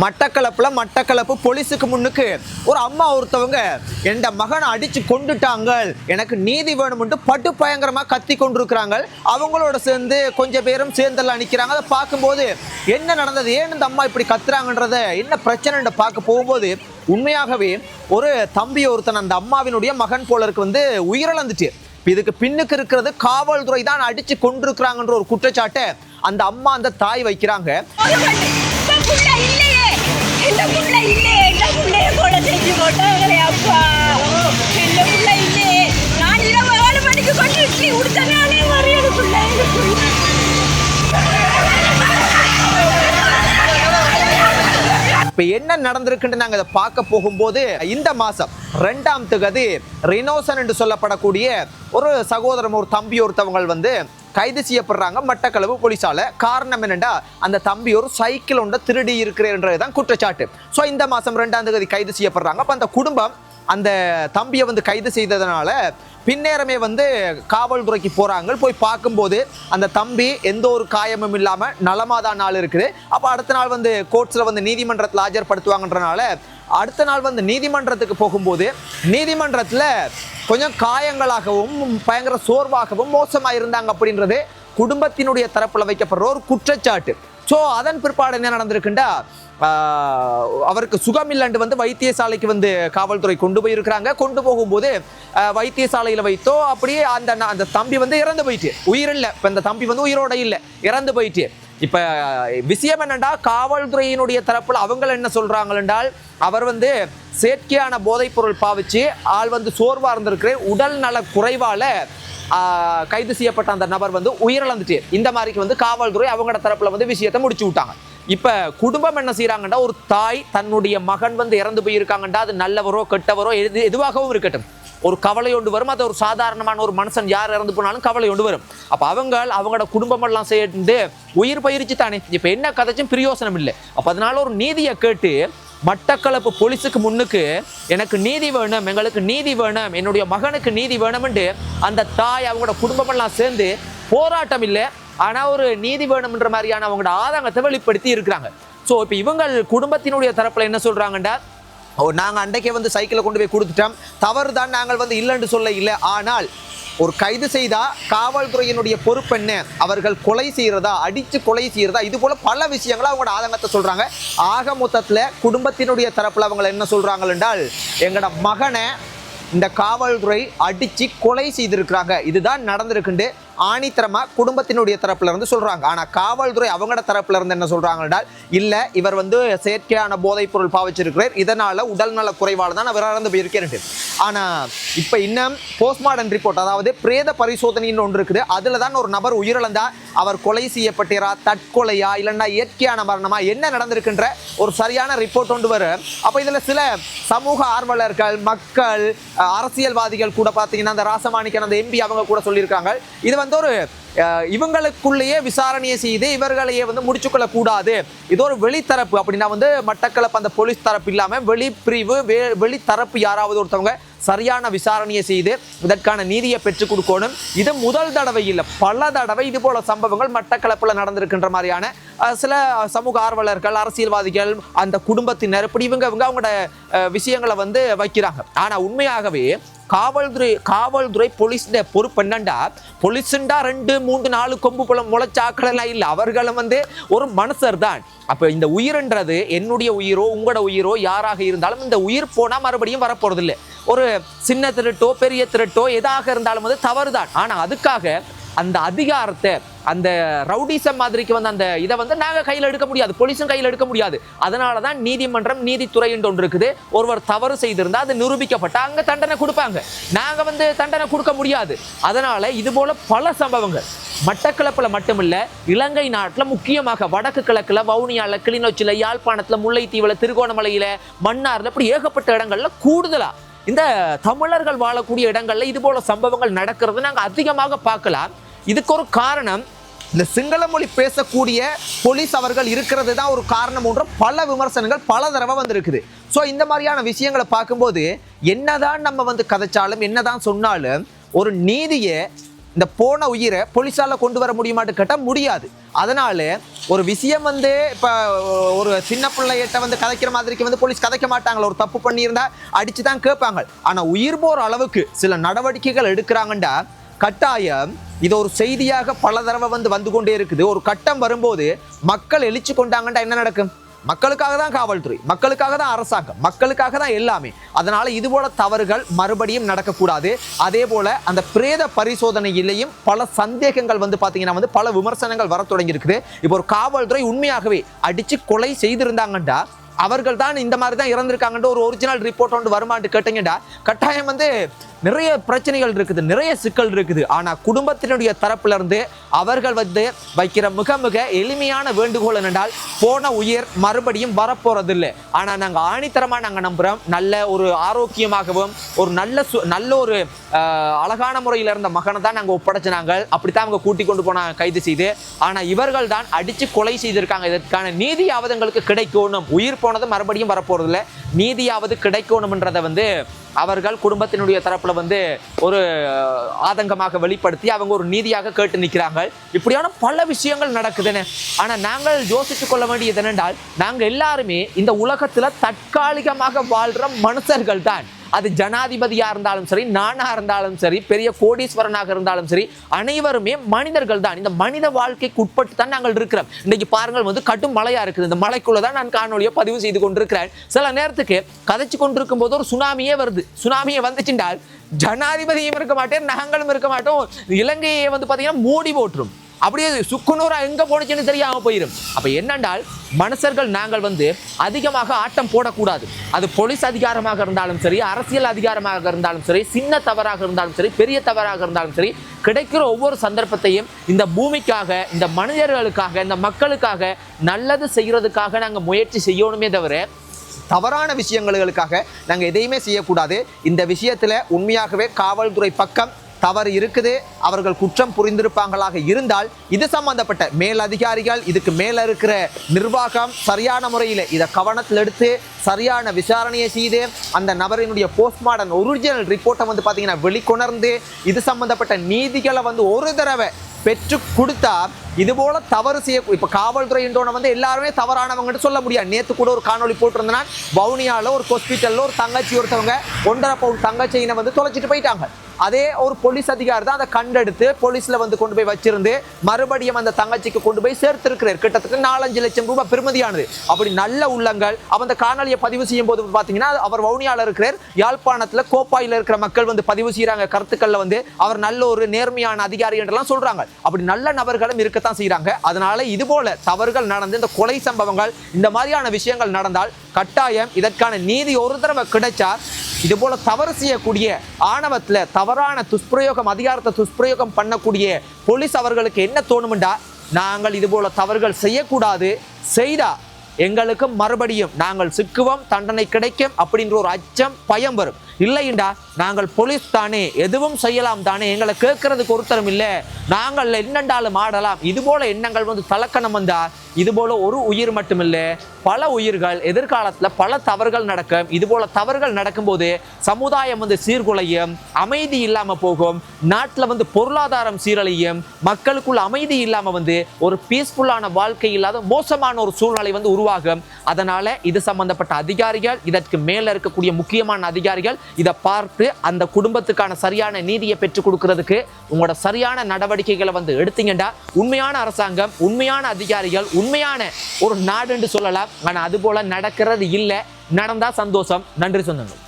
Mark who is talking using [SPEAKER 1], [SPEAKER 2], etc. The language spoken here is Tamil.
[SPEAKER 1] மட்டக்களப்புல மட்டக்களப்பு போலீஸுக்கு முன்னுக்கு ஒரு அம்மா ஒருத்தவங்க என் மகனை அடிச்சு கொண்டுட்டாங்க எனக்கு நீதி வேணும்னு பட்டு பயங்கரமா கத்தி கொண்டிருக்கிறாங்க அவங்களோட சேர்ந்து கொஞ்சம் பேரும் சேர்ந்தெல்லாம் நிற்கிறாங்க அதை பார்க்கும்போது என்ன நடந்தது? ஏன் இந்த அம்மா இப்படி கத்துறாங்கன்றத? என்ன பிரச்சனைன்னு பார்க்க போகும்போது உண்மையாகவே ஒரு தம்பி ஒருத்தன் அந்த அம்மாவினுடைய மகன் போலருக்கு வந்து உயிரிழந்துச்சு இதுக்கு பின்னுக்கு இருக்கிறது காவல்துறை தான் அடிச்சு கொண்டிருக்கிறாங்கன்ற ஒரு குற்றச்சாட்டை அந்த அம்மா அந்த தாய் வைக்கிறாங்க.
[SPEAKER 2] புள்ளைய கொலை போட்டாங்களே அப்பா இந்த பிள்ளை இல்லையே நான் இரவு ஏழு மணிக்கு கொண்டு இட்லி உடுத்தனாலே மறியது புள்ள இந்த
[SPEAKER 1] என்ன நடந்திருக்குன்னு நாங்கள் இதை பார்க்க போகும்போது இந்த மாதம் ரெண்டாம் திகதி ரினோசன் என்று சொல்லப்படக்கூடிய ஒரு சகோதரம் ஒரு தம்பி ஒருத்தவங்கள் வந்து கைது செய்யப்படுறாங்க மட்டக்களவு போலீஸால காரணம் என்னண்டா? அந்த தம்பி ஒரு சைக்கிள் ஒன்றை திருடி இருக்கிறேன்றதுதான் குற்றச்சாட்டு. ஸோ இந்த மாசம் ரெண்டாம் தேதி கைது செய்யப்படுறாங்க. அப்போ அந்த குடும்பம் அந்த தம்பியை வந்து கைது செய்ததுனால பின்னேரமே வந்து காவல்துறைக்கு போகிறாங்க போய் பார்க்கும்போது அந்த தம்பி எந்த ஒரு காயமும் இல்லாம நலமாதான் நாள் இருக்குது. அப்போ அடுத்த நாள் வந்து கோர்ட்ஸில் வந்து நீதிமன்றத்தில் ஆஜர்படுத்துவாங்கன்றனால அடுத்த நாள் வந்து நீதிமன்றத்துக்கு போகும்போது நீதிமன்றத்தில் கொஞ்சம் காயங்களாகவும் பயங்கர சோர்வாகவும் மோசமாக இருந்தாங்க அப்படின்றது குடும்பத்தினுடைய தரப்பில் வைக்கப்படுற ஒரு குற்றச்சாட்டு. ஸோ அதன் பிற்பாடு என்ன நடந்திருக்குண்டா? அவருக்கு சுகம் இல்லைன்னு வந்து வைத்தியசாலைக்கு வந்து காவல்துறை கொண்டு போயிருக்கிறாங்க. கொண்டு போகும்போது வைத்தியசாலையில் வைத்தோ அப்படியே அந்த அந்த தம்பி வந்து இறந்து போயிட்டு. உயிர் இல்லை இப்போ இந்த தம்பி வந்து உயிரோட இல்லை. இறந்து போயிட்டு. இப்போ விஷயம் என்னென்னா காவல்துறையினுடைய தரப்பில் அவங்கள என்ன சொல்றாங்க என்றால் அவர் வந்து செயற்கையான போதைப்பொருள் பாவிச்சு ஆள் வந்து சோர்வாக இருந்திருக்கு உடல் நல குறைவால் கைது செய்யப்பட்ட அந்த நபர் வந்து உயிரிழந்துட்டு. இந்த மாதிரிக்கு வந்து காவல்துறை அவங்களோட தரப்பில் வந்து விஷயத்தை முடிச்சு விட்டாங்க. இப்போ குடும்பம் என்ன செய்கிறாங்கன்னா ஒரு தாய் தன்னுடைய மகன் வந்து இறந்து போயிருக்காங்கண்டா. அது நல்லவரோ கெட்டவரோ எது எதுவாகவும் இருக்கட்டும். ஒரு கவலை ஒன்று வரும் அது ஒரு சாதாரணமான ஒரு மனுஷன் யார் இறந்து போனாலும் கவலை ஒன்று வரும். அப்போ அவங்க அவங்களோட குடும்பம் எல்லாம் சேர்ந்து உயிர் பயிற்சி தானே. இப்போ என்ன கதைச்சும் பிரயோசனம் இல்லை. அப்போ அதனால ஒரு நீதியை கேட்டு மட்டக்களப்பு போலீஸுக்கு முன்னுக்கு எனக்கு நீதி வேணும் எங்களுக்கு நீதி வேணும் என்னுடைய மகனுக்கு நீதி வேணும்ன்ட்டு அந்த தாய் அவங்களோட குடும்பமெல்லாம் சேர்ந்து போராட்டம் இல்லை. ஆனால் ஒரு நீதி வேணும்ன்ற மாதிரியான அவங்களோட ஆதங்கத்தை வெளிப்படுத்தி இருக்கிறாங்க. ஸோ இப்போ இவங்கள் குடும்பத்தினுடைய தரப்பில் என்ன சொல்கிறாங்கண்டா ஓ நாங்கள் அன்றைக்கே வந்து சைக்கிளை கொண்டு போய் கொடுத்துட்டோம். தவறு தான் நாங்கள் வந்து இல்லைன்னு சொல்ல இல்லை. ஆனால் ஒரு கைது செய்தா காவல்துறையினுடைய பொறுப்பு என்ன? அவர்கள் கொலை செய்யறதா? அடித்து கொலை செய்யறதா? இது போல பல விஷயங்களை அவங்களோட ஆதங்கத்தை சொல்றாங்க. ஆக மொத்தத்தில் குடும்பத்தினுடைய தரப்பில் அவங்க என்ன சொல்றாங்க என்றால் எங்களோட மகனை இந்த காவல்துறை அடித்து கொலை செய்திருக்கிறாங்க. இதுதான் நடந்திருக்குண்டு. ஆணித்தரமா குடும்பத்தினுடைய தரப்புல இருந்து சொல்கிறாங்க ஆனால் காவல்துறை அவங்களோட தரப்புல இருந்து என்ன சொல்கிறாங்கன்றால் இல்லை இவர் வந்து செயற்கையான போதைப் பொருள் பாவிச்சிருக்கிறார். இதனால் உடல்நல குறைவால் தான் அவர் இறந்து போயிருக்கிறேன் ஆனால் இப்போ இன்னும் போஸ்ட்மார்டம் ரிப்போர்ட் அதாவது பிரேத பரிசோதனைன்னு ஒன்று இருக்குது. அதில் தான் ஒரு நபர் உயிரிழந்தா அவர் கொலை செய்யப்பட்டீரா தற்கொலையா இல்லைன்னா இயற்கையான மரணமா என்ன நடந்திருக்குன்ற ஒரு சரியான ரிப்போர்ட் கொண்டு வரும் அப்போ இதில் சில சமூக ஆர்வலர்கள் மக்கள் அரசியல்வாதிகள் கூட பார்த்தீங்கன்னா அந்த ராசமாணிக்கன் அந்த எம்பி அவங்க கூட சொல்லியிருக்காங்க. இது வந்து ஒரு இவங்களுக்குள்ளேயே விசாரணையை செய்து இவர்களையே வந்து முடிச்சுக்கொள்ளக்கூடாது. இது ஒரு வெளித்தரப்பு அப்படின்னா வந்து மட்டக்களப்பு அந்த போலீஸ் தரப்பு இல்லாமல் வெளிப்பிரிவு வெ வெளித்தரப்பு யாராவது ஒருத்தவங்க சரியான விசாரணையை செய்து இதற்கான நீதியை பெற்றுக் கொடுக்கணும். இது முதல் தடவை இல்லை பல தடவை இது போல சம்பவங்கள் மட்டக்களப்பில் நடந்திருக்கின்ற மாதிரியான சில சமூக ஆர்வலர்கள் அரசியல்வாதிகள் அந்த குடும்பத்தினர் இப்படி இவங்க இவங்க அவங்களோட விஷயங்களை வந்து வைக்கிறாங்க. ஆனால் உண்மையாகவே காவல்துறை காவல்துறை போலீஸ் பொறுப்பு என்னண்டா? போலீஸுண்டா ரெண்டு மூன்று நாலு கொம்பு புலம் முளைச்சாக்கள் இல்லை. அவர்களும் வந்து ஒரு மனுஷர் தான் அப்போ இந்த உயிர்ன்றது என்னுடைய உயிரோ உங்களோட உயிரோ யாராக இருந்தாலும் இந்த உயிர் போனால் மறுபடியும் வரப்போறது இல்லை ஒரு சின்ன திருட்டோ பெரிய திருட்டோ எதாக இருந்தாலும் வந்து தவறு தான் ஆனால் அதுக்காக அந்த அதிகாரத்தை அந்த ரவுடிசம் மாதிரிக்கு வந்து அந்த இதை வந்து நாங்கள் கையில் எடுக்க முடியாது போலீஸும் கையில் எடுக்க முடியாது. அதனால தான் நீதிமன்றம் நீதித்துறை என்று ஒன்று இருக்குது. ஒருவர் தவறு செய்திருந்தால் அது நிரூபிக்கப்பட்டால் அங்கே தண்டனை கொடுப்பாங்க. நாங்கள் வந்து தண்டனை கொடுக்க முடியாது. அதனால் இது போல் பல சம்பவங்கள். மட்டக்களப்புல மட்டுமில்லை இலங்கை நாட்டில் முக்கியமாக வடக்கு கிழக்கில் வவுனியாவில் கிளிநொச்சியில் யாழ்ப்பாணத்தில் முல்லைத்தீவில் திருகோணமலையில் மன்னாரில் இப்படி ஏகப்பட்ட இடங்களில் கூடுதலாக இந்த தமிழர்கள் வாழக்கூடிய இடங்களில் இதுபோல சம்பவங்கள் நடக்கிறது நாங்கள் அதிகமாக பார்க்கலாம். இதுக்கு ஒரு காரணம் இந்த சிங்கள மொழி பேசக்கூடிய போலீஸ் அவர்கள் இருக்கிறது தான் ஒரு காரணம் ஒன்றும் பல விமர்சனங்கள் பல தடவை வந்திருக்குது. ஸோ இந்த மாதிரியான விஷயங்களை பார்க்கும்போது என்னதான் நம்ம வந்து கதைச்சாலும் என்னதான் சொன்னாலும் ஒரு நீதியை இந்த போன உயிரை போலீஸால் கொண்டு வர முடியுமாட்டு கேட்டால் முடியாது. அதனால ஒரு விஷயம் வந்து இப்போ ஒரு சின்ன பிள்ளைகிட்ட வந்து கதைக்கிற மாதிரிக்கு வந்து போலீஸ் கதைக்க மாட்டாங்களா? ஒரு தப்பு பண்ணியிருந்தா அடிச்சு தான் கேட்பாங்க. ஆனால் உயிர் போகிற அளவுக்கு சில நடவடிக்கைகள் எடுக்கிறாங்கண்டா கட்டாயம் இது ஒரு செய்தியாக பல தடவை வந்து வந்து கொண்டே இருக்குது. ஒரு கட்டம் வரும்போது மக்கள் எழுச்சி கொண்டாங்கன்னா என்ன நடக்கும்? மக்களுக்காக தான் காவல்துறை மக்களுக்காக தான் அரசாங்கம் மக்களுக்காக தான் எல்லாமே. அதனால இது போல தவறுகள் மறுபடியும் நடக்கக்கூடாது. அதே போல அந்த பிரேத பரிசோதனையிலையும் பல சந்தேகங்கள் வந்து பார்த்தீங்கன்னா வந்து பல விமர்சனங்கள் வர தொடங்கி இருக்குது இப்போ ஒரு காவல்துறை உண்மையாகவே அடிச்சு கொலை செய்திருந்தாங்கண்டா அவர்கள் தான் இந்த மாதிரி தான் இறந்திருக்காங்கன்ற ஒரு ஒரிஜினல் ரிப்போர்ட் ஒன்று வருமான்னு கேட்டீங்கடா கட்டாயம் வந்து நிறைய பிரச்சனைகள் இருக்குது நிறைய சிக்கல் இருக்குது. ஆனால் குடும்பத்தினுடைய தரப்பிலிருந்து அவர்கள் வந்து வைக்கிற மிக மிக எளிமையான வேண்டுகோள் என்னென்றால் போன உயிர் மறுபடியும் வரப்போறதில்லை. ஆனால் நாங்கள் ஆணித்தரமா நாங்கள் நம்புகிறோம் நல்ல ஒரு ஆரோக்கியமாகவும் ஒரு நல்ல சு- நல்ல ஒரு அழகான முறையில் இருந்த மகனை தான் நாங்கள் ஒப்படைச்சி நாங்கள் அப்படி தான் அவங்க கூட்டி கொண்டு போனாங்க கைது செய்து ஆனால் இவர்கள் தான் அடித்து கொலை செய்திருக்காங்க. இதற்கான நீதியாவது எங்களுக்கு கிடைக்கணும். உயிர் போனது மறுபடியும் வரப்போறதில்லை. நீதியாவது கிடைக்கணும்ன்றதை வந்து அவர்கள் குடும்பத்தினுடைய தரப்புல வந்து ஒரு ஆதங்கமாக வெளிப்படுத்தி அவங்க ஒரு நீதியாக கேட்டு நிற்கிறாங்க இப்படியான பல விஷயங்கள் நடக்குதுன்னு. ஆனா நாங்கள் யோசித்துக் கொள்ள வேண்டியது என்னென்றால் நாங்கள் எல்லாருமே இந்த உலகத்துல தற்காலிகமாக வாழ்ற மனுஷர்கள் தான் அது ஜனாதிபதியாக இருந்தாலும் சரி நானா இருந்தாலும் சரி பெரிய கோடீஸ்வரனாக இருந்தாலும் சரி அனைவருமே மனிதர்கள் தான் இந்த மனித வாழ்க்கைக்கு உட்பட்டு தான் நாங்கள் இருக்கிறோம். இன்றைக்கு பாருங்கள் வந்து கடும் மழையாக இருக்குது. இந்த மலைக்குள்ளே தான் நான் காணொலியை பதிவு செய்து கொண்டிருக்கிறேன். சில நேரத்துக்கு கதைச்சு கொண்டிருக்கும் போது ஒரு சுனாமியே வருது. சுனாமியை வந்துச்சுட்டால் ஜனாதிபதியும் இருக்க மாட்டேன் நாங்களும் இருக்க மாட்டோம். இலங்கையை வந்து பார்த்தீங்கன்னா மூடி போட்டுரும் அப்படியே சுக்குநூறாக எங்கே போனுச்சுன்னு தெரியாமல் போயிடும் அப்போ என்னென்றால் மனுஷர்கள் நாங்கள் வந்து அதிகமாக ஆட்டம் போடக்கூடாது. அது போலீஸ் அதிகாரமாக இருந்தாலும் சரி அரசியல் அதிகாரமாக இருந்தாலும் சரி சின்ன தவறாக இருந்தாலும் சரி பெரிய தவறாக இருந்தாலும் சரி கிடைக்கிற ஒவ்வொரு சந்தர்ப்பத்தையும் இந்த பூமிக்காக இந்த மனிதர்களுக்காக இந்த மக்களுக்காக நல்லது செய்கிறதுக்காக நாங்கள் முயற்சி செய்யணுமே தவிர தவறான விஷயங்களுக்காக நாங்கள் எதையுமே செய்யக்கூடாது. இந்த விஷயத்தில் உண்மையாகவே காவல்துறை பக்கம் தவறு இருக்குது அவர்கள் குற்றம் புரிந்திருப்பாங்களாக இருந்தால் இது சம்பந்தப்பட்ட மேல் அதிகாரிகள் இதுக்கு மேல இருக்கிற நிர்வாகம் சரியான முறையில் இதை கவனத்தில் எடுத்து சரியான விசாரணையை செய்து அந்த நபரினுடைய போஸ்ட்மார்டம் ஒரிஜினல் ரிப்போர்ட்டை வந்து பார்த்தீங்கன்னா வெளிக்கொணர்ந்து இது சம்பந்தப்பட்ட நீதிகளை வந்து ஒரு தடவை பெற்று கொடுத்தா இது போல தவறு செய்ய இப்ப காவல்துறைன்றவன வந்து எல்லாருமே தவறானவங்கன்னு சொல்ல முடியாது. நேத்து கூட ஒரு காணொளி போட்டிருந்தேன்னா வவுனியால ஒரு ஹாஸ்பிட்டல்ல ஒரு தங்கச்சி ஒருத்தவங்க ஒன்றரை பவுன் தங்கச்சியினை வந்து தொலைச்சிட்டு போயிட்டாங்க. அதே ஒரு போலீஸ் அதிகாரி தான் அதை கண்டெடுத்து போலீஸில் வந்து கொண்டு போய் வச்சிருந்து மறுபடியும் அந்த தங்கச்சிக்கு கொண்டு போய் சேர்த்திருக்கிறார். கிட்டத்தட்ட நாலஞ்சு லட்சம் ரூபாய் பெருமதியானது அப்படி நல்ல உள்ளங்கள். அந்த காணொலியை பதிவு செய்யும் போது பார்த்தீங்கன்னா அவர் வவுனியாவில் இருக்கிறார். யாழ்ப்பாணத்தில் கோப்பாயில் இருக்கிற மக்கள் வந்து பதிவு செய்கிறாங்க கருத்துக்களில் வந்து அவர் நல்ல ஒரு நேர்மையான அதிகாரி என்றெல்லாம் சொல்கிறாங்க அப்படி நல்ல நபர்களும் இருக்கத்தான் செய்கிறாங்க அதனால இது போல தவறுகள் நடந்து இந்த கொலை சம்பவங்கள் இந்த மாதிரியான விஷயங்கள் நடந்தால் கட்டாயம் இதற்கான நீதி ஒரு தடவை கிடைச்சா இது போல தவறு செய்யக்கூடிய ஆணவத்தில் தவறு தவறான துஷ்பிரயோகம் அதிகாரத்தை துஷ்பிரயோகம் பண்ணக்கூடிய போலீஸ் அவர்களுக்கு என்ன தோணுமெண்டா நாங்கள் இது போல தவறுகள் செய்யக்கூடாது. செய்தா எங்களுக்கு மறுபடியும் நாங்கள் சிக்குவோம் தண்டனை கிடைக்கும் அப்படின்ற ஒரு அச்சம் பயம் வரும். இல்லைண்டா நாங்கள் போலீஸ் தானே எதுவும் செய்யலாம் தானே எங்களை கேட்கறதுக்கு ஒருத்தரும் இல்லை. நாங்கள் என்னென்றாலும் ஆடலாம். இது போல எண்ணங்கள் வந்து தலக்கணம் வந்தா இது போல ஒரு உயிர் மட்டுமில்லை பல உயிர்கள் எதிர்காலத்தில் பல தவறுகள் நடக்கும். இது போல தவறுகள் நடக்கும்போது சமுதாயம் வந்து சீர்குலையும் அமைதி இல்லாம போகும். நாட்டில் வந்து பொருளாதாரம் சீரழியும். மக்களுக்குள்ள அமைதி இல்லாம வந்து ஒரு பீஸ்ஃபுல்லான வாழ்க்கை இல்லாத மோசமான ஒரு சூழ்நிலை வந்து உருவாகும். அதனால் இது சம்பந்தப்பட்ட அதிகாரிகள் இதற்கு மேல இருக்கக்கூடிய முக்கியமான அதிகாரிகள் இதை பார்த்து அந்த குடும்பத்துக்கான சரியான நீதியை பெற்றுக் கொடுக்கறதுக்கு உங்களோட சரியான நடவடிக்கைகளை வந்து எடுத்தீங்கடா உண்மையான அரசாங்கம் உண்மையான அதிகாரிகள் உண்மையான ஒரு நாடுன்னு சொல்லலாம். ஆனால் அது போல நடக்கிறது இல்லை. நடந்தா சந்தோஷம். நன்றி சொந்தங்கள்.